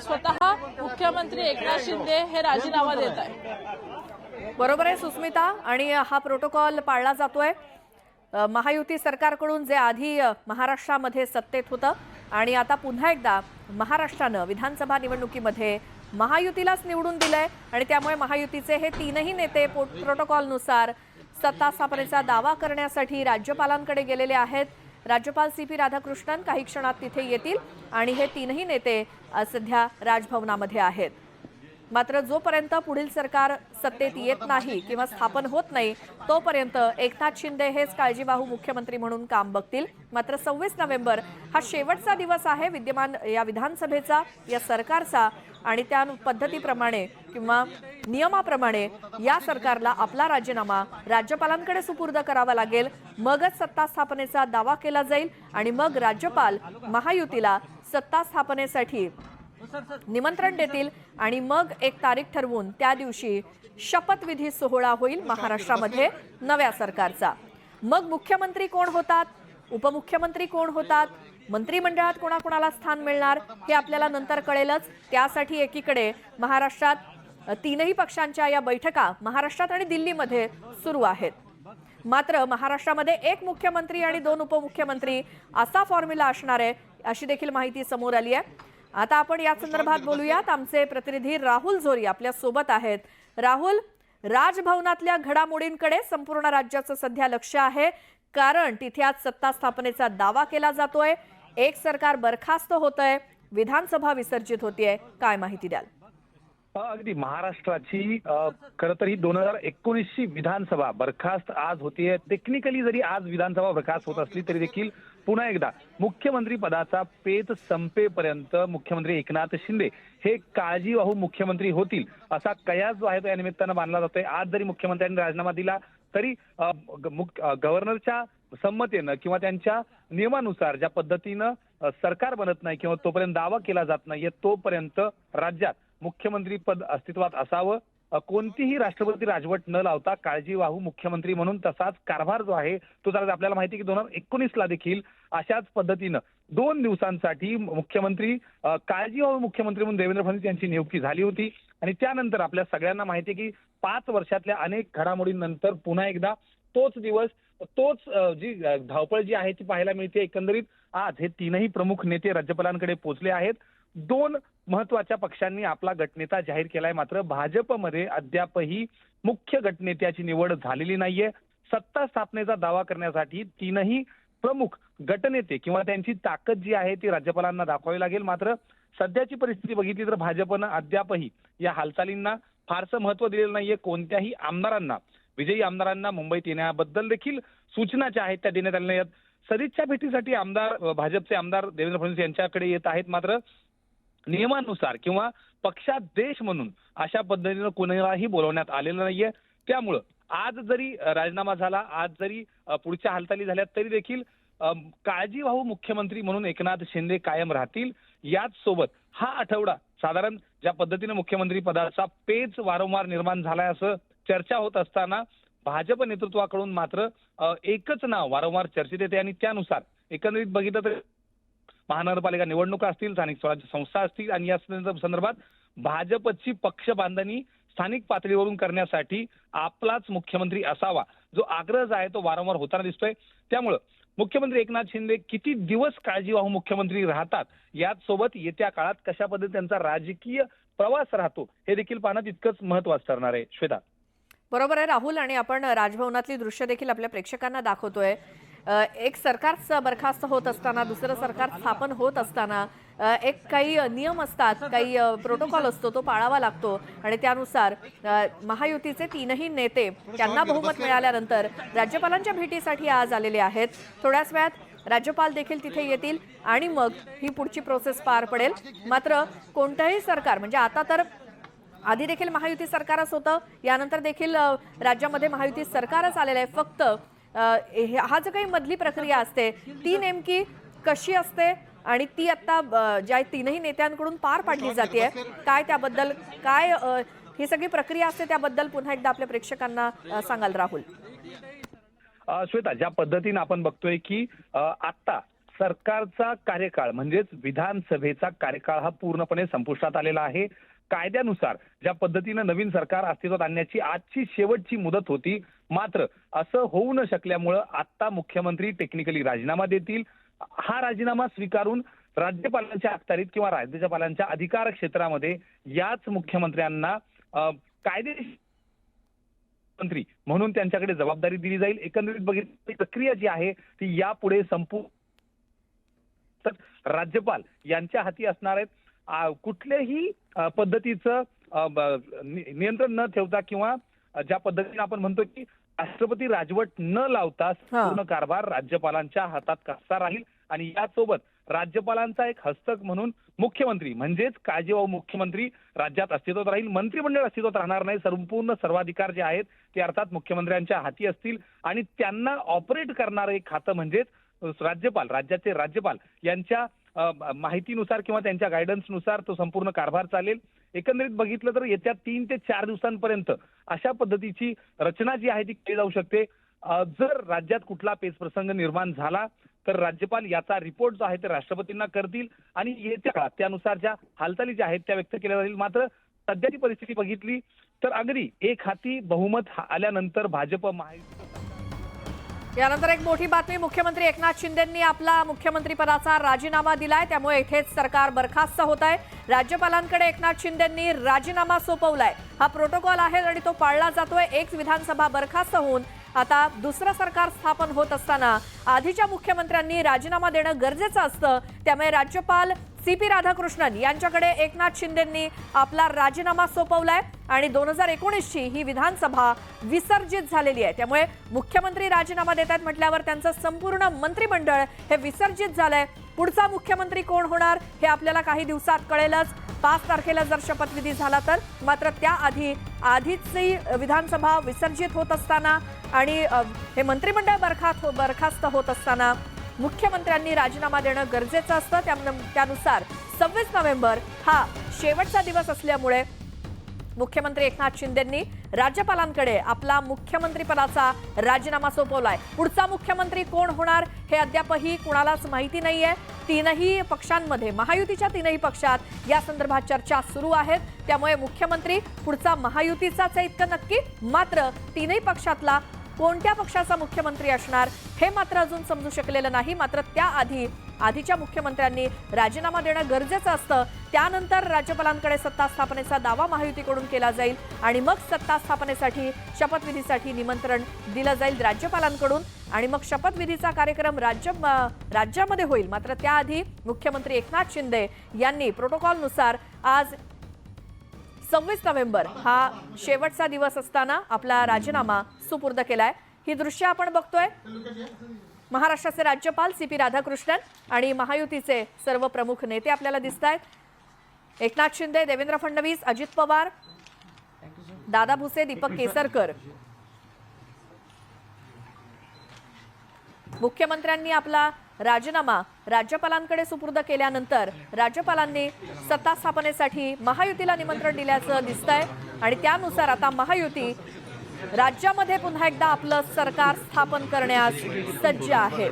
स्वतः मुख्यमंत्री एकनाथ शिंदे हे राजीनामा देत आहे बरोबर आहे सुस्मिता. आणि हा प्रोटोकॉल पाळला जातोय. महायुती सरकारकडून जे आधी महाराष्ट्रामध्ये सत्तेत होतं आणि आता पुन्हा एकदा महाराष्ट्रानं विधानसभा निवडणुकीमध्ये महायुतीलाच निवडून दिलंय आणि त्यामुळे महायुतीचे हे तीनही नेते पो- प्रोटोकॉलनुसार सत्ता स्थापनेचा दावा करण्यासाठी राज्यपालांकडे गेलेले आहेत. राज्यपाल सी पी राधाकृष्णन काही क्षणात तिथे येतील आणि हे तीनही नेते सध्या राजभवनामध्ये आहेत. मात्र जोपर्यंत पुढील सरकार सत्तेत येत नाही किंवा स्थापन होत नाही तोपर्यंत एकनाथ शिंदे हेच काळजीवाहू मुख्यमंत्री म्हणून काम बघतील. मात्र सव्वीस नोव्हेंबर हा शेवटचा दिवस आहे विद्यमान या विधानसभेचा या सरकारचा आणि त्या पद्धतीप्रमाणे किंवा नियमाप्रमाणे या सरकारला आपला राजीनामा राज्यपालांकडे सुपूर्द करावा लागेल. मगच सत्ता स्थापनेचा दावा केला जाईल आणि मग राज्यपाल महायुतीला सत्ता स्थापनेसाठी निमंत्रण देतील आणि मग एक तारीख ठरवून त्या दिवशी शपथविधी सोहळा होईल महाराष्ट्रामध्ये नव्या सरकारचा. मग मुख्यमंत्री कोण होतात? उपमुख्यमंत्री कोण होतात? मंत्रिमंडळात कोणाकोणाला स्थान मिळणार? हे आपल्याला नंतर कळेलच. त्यासाठी एकीकडे महाराष्ट्रात तीनही पक्षांच्या या बैठका महाराष्ट्रात आणि दिल्लीमध्ये सुरू आहेत. मात्र महाराष्ट्रामध्ये एक मुख्यमंत्री आणि दोन उपमुख्यमंत्री असा फॉर्म्युला असणार आहे अशी देखील माहिती समोर आली आहे. आता आपण या संदर्भात बोलूयात. आमचे प्रतिनिधी राहुल झोरी आपल्यासोबत आहेत. राहुल राजभवनातल्या घडामोडींकडे संपूर्ण राज्याचं सध्या लक्ष आहे. कारण तिथे आज सत्ता स्थापनेचा दावा केला जातोय. एक सरकार बरखास्त होतंय. विधानसभा विसर्जित होतीये. काय माहिती द्याल? अगदी महाराष्ट्राची खर तर ही दोन हजार एकोणीसची विधानसभा बरखास्त आज होतीये. टेक्निकली जरी आज विधानसभा बरखास्त होत असली तरी देखील पुन्हा एकदा मुख्यमंत्री पदाचा पेच संपेपर्यंत मुख्यमंत्री एकनाथ शिंदे हे काळजीवाहू मुख्यमंत्री होतील असा कयास जो आहे तो या निमित्तानं मानला जातोय. आज जरी मुख्यमंत्र्यांनी राजीनामा दिला तरी गव्हर्नरच्या संमतीनं किंवा त्यांच्या नियमानुसार ज्या पद्धतीनं सरकार बनत नाही किंवा तोपर्यंत दावा केला जात नाहीये तोपर्यंत राज्यात मुख्यमंत्री पद अस्तित्वात असावं. कोणतीही राष्ट्रपती राजवट न लावता काळजीवाहू मुख्यमंत्री म्हणून तसाच कारभार जो आहे तो चालत आपल्याला माहिती की दोन हजार एकोणीसला देखील अशाच पद्धतीनं दोन दिवसांसाठी मुख्यमंत्री काळजी काळजीवाहू मुख्यमंत्री म्हणून देवेंद्र फडणवीस यांची नियुक्ती झाली होती. आणि त्यानंतर आपल्या सगळ्यांना माहिती की पाच वर्षातल्या अनेक घडामोडींनंतर पुन्हा एकदा तोच दिवस तोच जी धावपळ जी आहे ती पाहायला मिळते. एकंदरीत आज हे तीनही प्रमुख नेते राज्यपालांकडे पोहोचले आहेत. दोन महत्त्वाच्या पक्षांनी आपला गटनेता जाहीर केलाय. मात्र भाजपमध्ये अद्यापही मुख्य गटनेत्याची निवड झालेली नाहीये. सत्ता स्थापनेचा दावा करण्यासाठी तीनही प्रमुख गटनेते किंवा त्यांची ताकद जी आहे ती राज्यपालांना दाखवावी लागेल. मात्र सध्याची परिस्थिती बघितली तर भाजपनं अद्यापही या हालचालींना फारसं महत्त्व दिलेलं नाहीये. कोणत्याही आमदारांना विजयी आमदारांना मुंबईत येण्याबद्दल देखील सूचना ज्या आहेत त्या देण्यात आलेल्या आहेत सदिच्छा भेटीसाठी आमदार भाजपचे आमदार देवेंद्र फडणवीस यांच्याकडे येत आहेत. मात्र नियमानुसार किंवा पक्षादेश म्हणून अशा पद्धतीनं कोणालाही बोलवण्यात आलेलं नाहीये. त्यामुळं आज जरी राजीनामा झाला आज जरी पुढच्या हालचाली झाल्या तरी देखील काळजीवाहू मुख्यमंत्री म्हणून एकनाथ शिंदे कायम राहतील. याच सोबत हा आठवडा साधारण ज्या पद्धतीने मुख्यमंत्री पदाचा पेच वारंवार निर्माण झालाय असं चर्चा होत असताना भाजप नेतृत्वाकडून मात्र एकच नाव वारंवार चर्चेत येते आणि त्यानुसार एकंदरीत बघितलं तर महानगरपालिका निवडणुका असतील स्थानिक स्वराज्य संस्था असतील आणि या संदर्भात भाजपची पक्ष बांधणी स्थानिक पातळीवरून करण्यासाठी आपलाच मुख्यमंत्री असावा. जो आग्रह जो आहे तो वारंवार होताना दिसतोय. त्यामुळं मुख्यमंत्री एकनाथ शिंदे किती दिवस काळजीवाहू मुख्यमंत्री राहतात? याच सोबत येत्या काळात कशा पद्धतीने त्यांचा राजकीय प्रवास राहतो? हे देखील पाहणं तितकंच महत्वाचं ठरणार आहे. श्वेता. बरोबर आहे राहुल आणि आपण राजभवनातली दृश्य देखील आपल्या प्रेक्षकांना दाखवतोय. एक सरकार बरखास्त होत असताना दुसरं सरकार स्थापन होत असताना एक काही नियम असतात काही प्रोटोकॉल असतो तो पाळावा लागतो. आणि त्यानुसार महायुतीचे तीनही नेते त्यांना बहुमत मिळाल्यानंतर राज्यपालांच्या भेटीसाठी आज आलेले आहेत. थोड्याच वेळात राज्यपाल देखील तिथे येतील आणि मग ही पुढची प्रोसेस पार पडेल. मात्र कोणतंही सरकार म्हणजे आता तर आधी देखील महायुती सरकारच होतं यानंतर देखील राज्यामध्ये महायुती सरकारच आलेलं आहे. फक्त हे- हा जो काही मधली प्रक्रिया असते ती नेमकी कशी असते आणि ती आता ज्या तीनही नेत्यांकडून पार पाडली जाते काय त्याबद्दल काय ही सगळी प्रक्रिया असते त्याबद्दल पुन्हा एकदा आपल्या प्रेक्षकांना सांगाल राहुल. श्वेता ज्या पद्धतीनं आपण बघतोय की अ, आत्ता सरकारचा कार्यकाळ म्हणजेच विधानसभेचा कार्यकाळ हा पूर्णपणे संपुष्टात आलेला आहे. कायद्यानुसार ज्या पद्धतीनं नवीन सरकार अस्तित्वात आणण्याची आजची शेवटची मुदत होती मात्र असं होऊ न शकल्यामुळं आता मुख्यमंत्री टेक्निकली राजीनामा देतील. हा राजीनामा स्वीकारून राज्यपालांच्या अखत्यारीत किंवा राज्यपालांच्या अधिकार क्षेत्रामध्ये याच मुख्यमंत्र्यांना कायदेशीर मंत्री म्हणून त्यांच्याकडे जबाबदारी दिली जाईल. एकंदरीत बघितली प्रक्रिया जी आहे ती यापुढे संपू तर राज्यपाल यांच्या हाती असणार आहेत. कुठल्याही पद्धतीचं नियंत्रण न ठेवता किंवा ज्या पद्धतीने आपण म्हणतो की राष्ट्रपती राजवट न लावता. पूर्ण कारभार राज्यपालांच्या हातात कसा राहील आणि यासोबत राज्यपालांचा एक हस्तक म्हणून मुख्यमंत्री म्हणजेच काळजीवाहू मुख्यमंत्री राज्यात अस्तित्वात राहील मंत्रिमंडळ अस्तित्वात राहणार नाही संपूर्ण सर्वाधिकार जे आहेत ते अर्थात मुख्यमंत्र्यांच्या हाती असतील आणि त्यांना ऑपरेट करणारं एक खातं म्हणजेच राज्यपाल राज्याचे राज्यपाल यांच्या माहितीनुसार किंवा त्यांच्या गायडन्सनुसार तो संपूर्ण कारभार चालेल. एकंदरीत बघितलं तर येत्या तीन ते चार दिवसांपर्यंत अशा पद्धतीची रचना जी आहे ती केली जाऊ शकते. जर राज्यात कुठला पेच प्रसंग निर्माण झाला तर राज्यपाल याचा रिपोर्ट जो आहे ते राष्ट्रपतींना करतील आणि येत्या काळात त्यानुसार ज्या हालचाली ज्या आहेत त्या व्यक्त केल्या जातील. मात्र सध्याची परिस्थिती बघितली तर अगदी एक हाती बहुमत आल्यानंतर भाजप महायुती यानंतर एक मोठी बातमी. मुख्यमंत्री एकनाथ शिंदेंनी आपला मुख्यमंत्रीपदाचा राजीनामा दिलाय. त्यामुळे इथेच सरकार बरखास्त होत आहे. राज्यपालांकडे एकनाथ शिंदेंनी राजीनामा सोपवलाय. हा प्रोटोकॉल आहे आणि तो पाळला जातोय. एक विधानसभा बरखास्त होऊन आता दुसरं सरकार स्थापन होत असताना आधीच्या मुख्यमंत्र्यांनी राजीनामा देणं गरजेचं असतं. त्यामुळे राज्यपाल सी पी राधाकृष्णन यांच्याकडे एकनाथ शिंदेंनी आपला राजीनामा सोपवलाय आणि दोन हजार एकोणीसची ही विधानसभा विसर्जित झालेली आहे. त्यामुळे मुख्यमंत्री राजीनामा देत आहेत म्हटल्यावर त्यांचं संपूर्ण मंत्रिमंडळ हे विसर्जित झालंय. पुढचा मुख्यमंत्री कोण होणार हे आपल्याला काही दिवसात कळेलच. पाच तारखेला जर शपथविधी झाला तर मात्र त्याआधी आधीची विधानसभा विसर्जित होत असताना आणि हे मंत्रिमंडळ बरखास्त बरखास्त होत असताना मुख्यमंत्र्यांनी राजीनामा देणं गरजेचं असतं. त्यानुसार सव्वीस नोव्हेंबर हा शेवटचा दिवस असल्यामुळे मुख्यमंत्री एकनाथ शिंदेंनी राज्यपालांकडे आपला मुख्यमंत्रीपदाचा राजीनामा सोपवलाय. पुढचा मुख्यमंत्री कोण होणार हे अद्यापही कुणालाच माहिती नाहीये. तीनही पक्षांमध्ये महायुतीच्या तीनही पक्षात या संदर्भात चर्चा सुरू आहेत. त्यामुळे मुख्यमंत्री पुढचा महायुतीचाच आहे इतकं नक्की. मात्र तीनही पक्षातला कोणत्या पक्षाचा मुख्यमंत्री असणार हे मात्र अजून समजू शकलेलं नाही. मात्र त्याआधी आधीच्या मुख्यमंत्र्यांनी राजीनामा देणं गरजेचं असतं. त्यानंतर राज्यपालांकडे सत्ता स्थापनेचा दावा महायुतीकडून केला जाईल आणि मग सत्ता स्थापनेसाठी शपथविधीसाठी निमंत्रण दिलं जाईल राज्यपालांकडून आणि मग शपथविधीचा कार्यक्रम राज्य म- राज्यामध्ये होईल. मात्र त्याआधी मुख्यमंत्री एकनाथ शिंदे यांनी प्रोटोकॉलनुसार आज सव्वीस नोव्हेंबर हा शेवटचा दिवस असताना आपला राजीनामा सुपूर्द केलाय. ही दृश्य आपण बघतोय. महाराष्ट्राचे राज्यपाल सी पी राधाकृष्णन आणि महायुतीचे सर्व प्रमुख नेते आपल्याला दिसत आहेत एकनाथ शिंदे देवेंद्र फडणवीस अजित पवार दादा भुसे दीपक केसरकर. मुख्यमंत्र्यांनी आपला राजीनामा राज्यपालांकडे सुपूर्द केल्यानंतर राज्यपालांनी सत्ता स्थापनेसाठी महायुतीला निमंत्रण दिल्याचं दिसतंय. आणि त्यानुसार आता महायुती राज्यामध्ये पुन्हा एकदा आपलं सरकार स्थापन करण्यास सज्ज आहे.